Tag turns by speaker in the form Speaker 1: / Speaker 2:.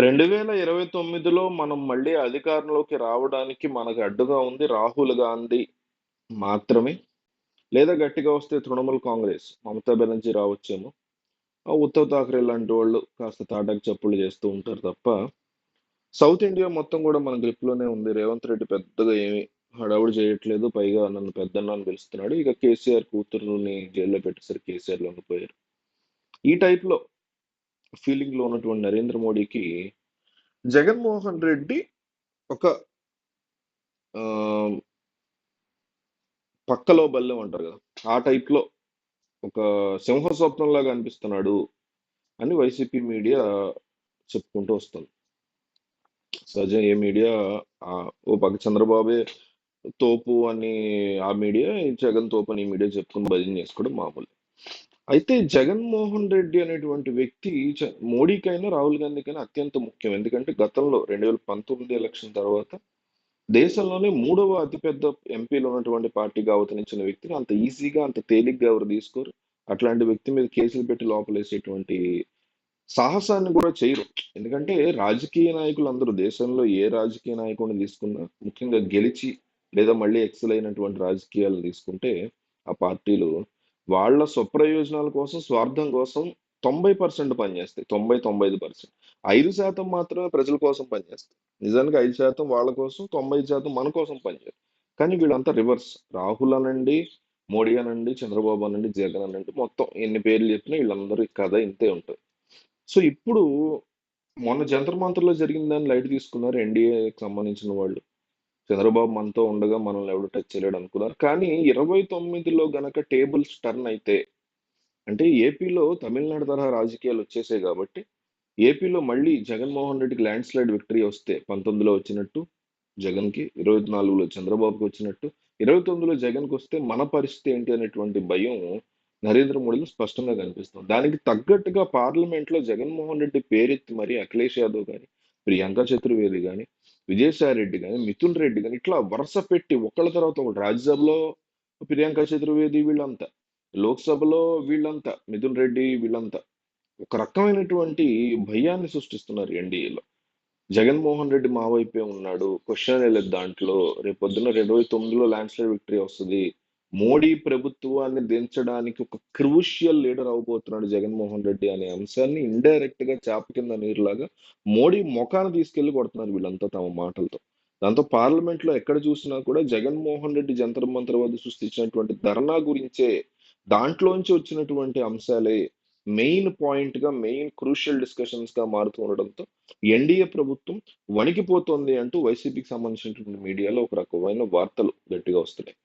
Speaker 1: 2029లో మనం మళ్ళీ అధికారంలోకి రావడానికి మనకు అడ్డుగా ఉంది రాహుల్ గాంధీ మాత్రమే. లేదా గట్టిగా వస్తే తృణమూల్ కాంగ్రెస్, మమతా బెనర్జీ రావచ్చేమో. ఆ ఉద్ధవ్ థాకరే లాంటి వాళ్ళు కాస్త తాటాకు చప్పులు చేస్తూ ఉంటారు తప్ప, సౌత్ ఇండియా మొత్తం కూడా మన గ్రిప్‌లోనే ఉంది. రేవంత్ రెడ్డి పెద్దగా ఏమి హడావుడు చేయట్లేదు. పైగా నన్ను పెద్దన్న అని పిలుస్తున్నాడు. ఇక కేసీఆర్ కూతురుని జైల్‌లో పెట్టేసరికి కేసీఆర్ లొంగిపోయారు. ఈ టైప్‌లో ఫీలింగ్‌లో ఉన్నటువంటి నరేంద్ర మోడీకి జగన్మోహన్ రెడ్డి ఒక పక్కలో బల్లెం అంటారు కదా! ఆ టైప్‌లో ఒక సింహ స్వప్నంలాగా అనిపిస్తున్నాడు అని వైసీపీ మీడియా చెప్పుకుంటూ వస్తుంది. సహజం ఏ మీడియా ఓ పక్క చంద్రబాబే తోపు అని ఆ మీడియా, జగన్ తోపు అని ఈ మీడియా చెప్పుకొని భజన చేసుకోవడం మామూలు అయితే జగన్మోహన్ రెడ్డి అనేటువంటి వ్యక్తి చ మోడీకైనా, రాహుల్ గాంధీకైనా అత్యంత ముఖ్యం. ఎందుకంటే గతంలో 2019 ఎలక్షన్ తర్వాత దేశంలోనే మూడవ అతిపెద్ద ఎంపీలు ఉన్నటువంటి పార్టీగా అవతరించిన వ్యక్తిని అంత ఈజీగా, అంత తేలిగ్గా ఎవరు తీసుకోరు. అట్లాంటి వ్యక్తి మీద కేసులు పెట్టి లోపలేసేటువంటి సాహసాన్ని కూడా చేయరు. ఎందుకంటే రాజకీయ నాయకులు అందరూ దేశంలో ఏ రాజకీయ నాయకుడిని తీసుకున్నా ముఖ్యంగా గెలిచి లేదా మళ్ళీ ఎక్సెల్ అయినటువంటి రాజకీయాలను తీసుకుంటే ఆ పార్టీలు వాళ్ళ స్వప్రయోజనాల కోసం, స్వార్థం కోసం 90% పనిచేస్తాయి. 90, 95%. 5% మాత్రమే ప్రజల కోసం పనిచేస్తాయి. నిజానికి ఐదు శాతం వాళ్ళ కోసం, 90% మన కోసం పనిచేయాలి కానీ వీళ్ళంతా రివర్స్. రాహుల్ అనండి, మోడీ అనండి, చంద్రబాబు అనండి, జగన్ అనండి మొత్తం ఎన్ని పేర్లు చెప్పినా వీళ్ళందరి కథ ఇంతే ఉంటుంది సో, ఇప్పుడు మొన్న జంతర్ మంతర్‌లో జరిగిన దాన్ని లైట్ తీసుకున్నారు ఎన్‌డీఏకి సంబంధించిన వాళ్ళు. చంద్రబాబు మనతో ఉండగా మనల్ని ఎవడు టచ్ చేయలేడు అనుకున్నారు. కానీ 29లో గనక టేబుల్స్ టర్న్ అయితే అంటే ఏపీలో తమిళనాడు తరహా రాజకీయాలు వచ్చేసాయి కాబట్టి, ఏపీలో మళ్ళీ జగన్మోహన్ రెడ్డికి ల్యాండ్ స్లైడ్ విక్టరీ వస్తే 19లో వచ్చినట్టు జగన్‌కి, 24లో చంద్రబాబుకి వచ్చినట్టు, ఇరవై తొమ్మిదిలో జగన్కి వస్తే మన పరిస్థితి ఏంటి అనేటువంటి భయం నరేంద్ర మోడీలో స్పష్టంగా కనిపిస్తుంది. దానికి తగ్గట్టుగా పార్లమెంట్‌లో జగన్మోహన్ రెడ్డి పేరెత్తి మరి అఖిలేష్ యాదవ్ కానీ ప్రియాంక చతుర్వేది కానీ విజయసాయి రెడ్డి కానీ మిథున్ రెడ్డి కానీ ఇట్లా వరుస పెట్టి ఒకళ్ళ తర్వాత ఒకళ్ళు రాజ్యసభలో ప్రియాంక చతుర్వేది వీళ్ళంతా, లోక్‌సభలో వీళ్ళంతా, మిథున్ రెడ్డి వీళ్ళంతా ఒక రకమైనటువంటి భయాన్ని సృష్టిస్తున్నారు ఎన్‌డీఏలో. జగన్మోహన్ రెడ్డి మా వైపే ఉన్నాడు. క్వశ్చన్ లేదు దాంట్లో. రేపొద్దున 29లో ల్యాండ్ స్లైడ్ విక్టరీ వస్తుంది మోడీ ప్రభుత్వాన్ని దించడానికి ఒక క్రూషియల్ లీడర్ అవబోతున్నాడు జగన్మోహన్ రెడ్డి అనే అంశాన్ని ఇండైరెక్ట్‌గా చేప కింద నీరులాగా మోడీ ముఖాన్ని తీసుకెళ్ళి కొడుతున్నారు వీళ్ళంతా తమ మాటలతో. దాంతో పార్లమెంట్లో ఎక్కడ చూసినా కూడా జగన్మోహన్ రెడ్డి జంతర్ మంత్ర వద్ద సృష్టించినటువంటి ధర్నా గురించే దాంట్లోంచి వచ్చినటువంటి అంశాలే మెయిన్ పాయింట్గా మెయిన్ క్రూషియల్ డిస్కషన్స్గా మారుతూ ఉండడంతో ఎన్‌డీఏ ప్రభుత్వం వణికిపోతోంది అంటూ వైసీపీకి సంబంధించినటువంటి మీడియాలో ఒక రకమైన వార్తలు గట్టిగా వస్తున్నాయి.